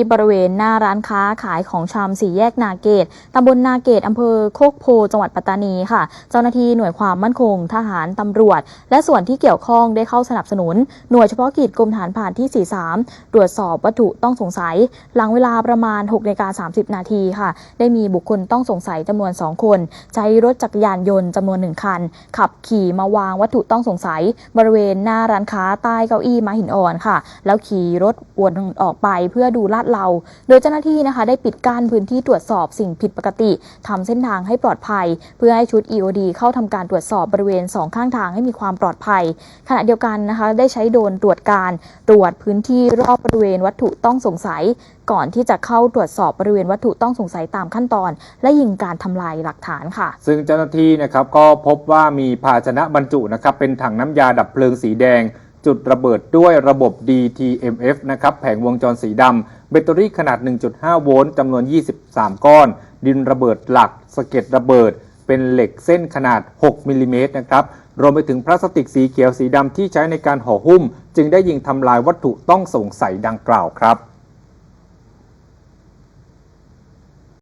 ที่บริเวณหน้าร้านค้าขายของชำสี่แยกนาเกต ตำบลนาเกต อำเภอโคกโพ จังหวัดปัตตานีค่ะ เจ้าหน้าที่หน่วยความมั่นคง ทหาร ตำรวจ และส่วนที่เกี่ยวข้องได้เข้าสนับสนุน หน่วยเฉพาะกิจกรมฐานผ่านที่ 43 ตรวจสอบวัตถุต้องสงสัย หลังเวลาประมาณ6นาฬิกา30 นาทีค่ะ ได้มีบุคคลต้องสงสัยจำนวน 2 คน ใช้รถจักรยานยนต์จำนวนหนึ่งคัน ขับขี่มาวางวัตถุต้องสงสัย บริเวณหน้าร้านค้าใต้เก้าอี้ม้าหินอ่อนค่ะ แล้วขี่รถวนออกไปเพื่อดูลาดเรา โดยเจ้าหน้าที่นะคะได้ปิดกั้นพื้นที่ตรวจสอบสิ่งผิดปกติทำเส้นทางให้ปลอดภัย เพื่อให้ชุด EOD เข้าทำการตรวจสอบบริเวณสองข้างทางให้มีความปลอดภัย ขณะเดียวกันนะคะได้ใช้โดนตรวจการตรวจพื้นที่รอบบริเวณวัตถุต้องสงสัย ก่อนที่จะเข้าตรวจสอบบริเวณวัตถุต้องสงสัยตามขั้นตอน และยิงการทำลายหลักฐานค่ะ ซึ่งเจ้าหน้าที่นะครับก็พบว่ามีภาชนะบรรจุนะครับเป็นถังน้ำยาดับเพลิงสีแดง จุดระเบิดด้วยระบบ DTMF นะครับแผงวงจรสีดำแบตเตอรี่ขนาด 1.5 โวลต์จำนวน 23 ก้อน ดินระเบิดหลักสะเก็ดระเบิด เป็นเหล็กเส้นขนาด 6 มิลลิเมตรนะครับรวมไปถึงพลาสติกสีเขียวสีดำที่ใช้ในการห่อหุ้ม จึงได้ยิงทำลายวัตถุต้องสงสัยดังกล่าวครับ